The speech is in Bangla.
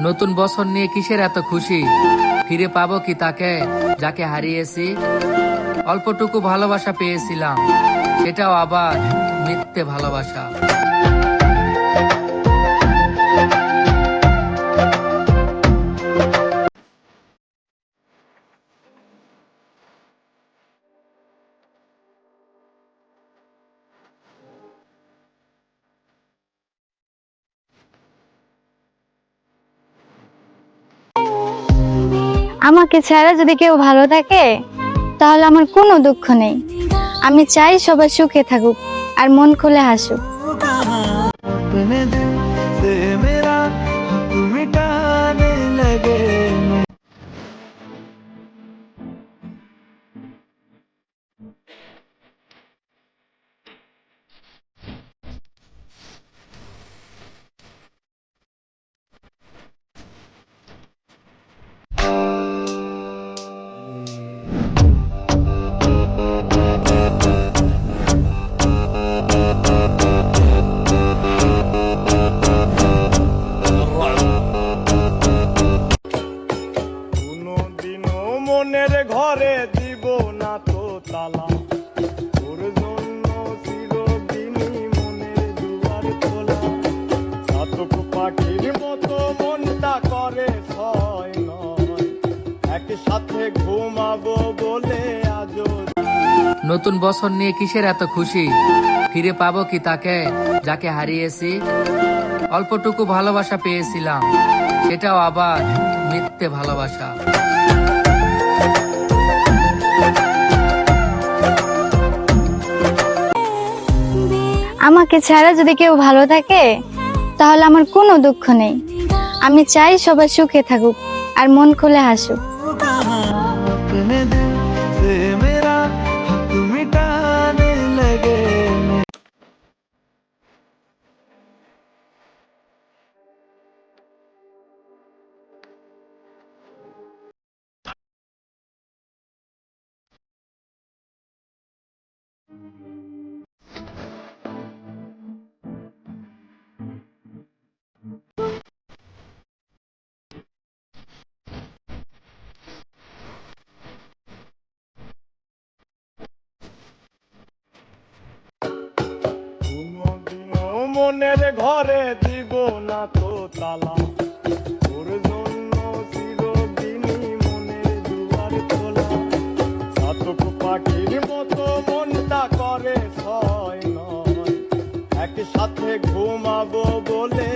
নতুন বছর নিয়ে কিসের এত খুশি? ফিরে পাবো কি তাকে, যাকে হারিয়েছি? অল্পটুকু ভালোবাসা পেয়েছিলাম, সেটাও আবার মিথ্যে ভালোবাসা। আমাকে ছাড়া যদি কেউ ভালো থাকে, তাহলে আমার কোনো দুঃখ নেই। আমি চাই সবাই সুখে থাকুক আর মন খুলে হাসুক। লাগে মনের ঘরে দিব না তো তালা। পাখির মতো মনটা করে নয়। একসাথে ঘুমাবো বলে আজও নতুন বছর নিয়ে কিসের এত খুশি? ফিরে পাবো কি তাকে, যাকে হারিয়েছি? অল্পটুকু ভালোবাসা পেয়েছিলাম, সেটাও আবার মিথ্যে ভালোবাসা। আমাকে ছাড়া যদি কেউ ভালো থাকে, তাহলে আমার কোনো দুঃখ নেই। আমি চাই সবাই সুখে থাকুক আর মন খুলে হাসুক। মনের ঘরে দিব না তো তালা। তোর জন্য চিরদিনই মনের দুবার খোলা। সাতক পাখির মতো মনটা করে ছয় নয়। একসাথে ঘুমাবো বলে